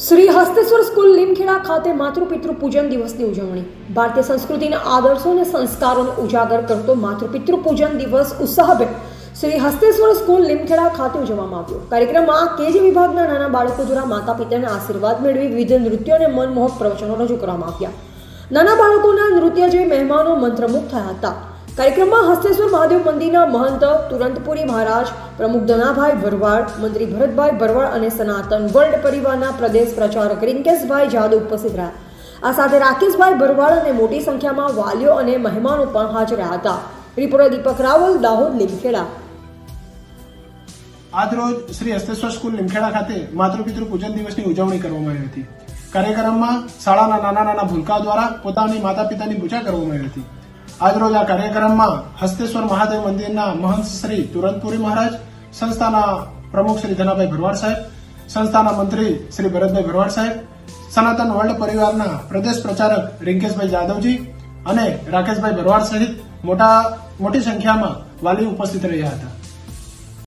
Shri Hasteshwar school Limkheda ખાતે માતૃપિતૃ પૂજન દિવસની ઉજવણી. ભારતીય સંસ્કૃતિના આદર્શો અને સંસ્કારોને ઉજાગર કરતો માતૃપિતૃ પૂજન દિવસ ઉત્સાહભેર શ્રી હસ્તેશ્વર સ્કૂલ લીમખેડા ખાતે ઉજવવામાં આવ્યો. કાર્યક્રમમાં કેજી વિભાગના નાના બાળકો દ્વારા માતા પિતાના આશીર્વાદ મેળવી વિવિધ નૃત્યો અને મનમોહક પ્રવચનો રજૂ કરવામાં આવ્યા. નાના બાળકોના નૃત્ય જે મહેમાનો મંત્રમુગ્ધ થયા હતા. કાર્યક્રમમાં હસ્તેશ્વર મહાદેવ મંદિરના મહંત તુરંતપુરી મહારાજ, પ્રમુખ ધનાભાઈ ભરવાડ, મંત્રી ભરતભાઈ ભરવાડ અને સનાતન વર્લ્ડ પરિવારના પ્રદેશ પ્રચારક રિંકેશભાઈ જાદવ ઉપસ્થિત રહ્યા. આ સાથે રાકેશભાઈ ભરવાડ અને મોટી સંખ્યામાં વાલીઓ અને મહેમાનો પણ હાજર હતા. રિપોર્ટર દીપક રાવલ, દાહોદ, લીમખેડા. આજરોજ શ્રી હસ્તેશ્વર સ્કૂલ લીમખેડા ખાતે માતૃપિતૃ પૂજન દિવસની ઉજવણી કરવામાં આવી હતી. કાર્યક્રમમાં શાળાના નાના નાના ભૂલકા દ્વારા પોતાની માતા પિતાની પૂજા કરવામાં આવી હતી. આજરોજ આ કાર્યક્રમમાં હસ્તેશ્વર મહાદેવ મંદિરના મહંત શ્રી તુરંતપુરી મહારાજ, સંસ્થાના પ્રમુખ શ્રી ધનાભાઈ ભરવાડ સાહેબ, સંસ્થાના મંત્રી શ્રી ભરતભાઈ ભરવાડ સાહેબ, સનાતન વર્લ્ડ પરિવારના પ્રદેશ પ્રચારક રિંકેશભાઈ જાદવજી અને રાકેશભાઈ ભરવાડ સહિત મોટા, મોટી સંખ્યામાં વાલી ઉપસ્થિત રહ્યા હતા.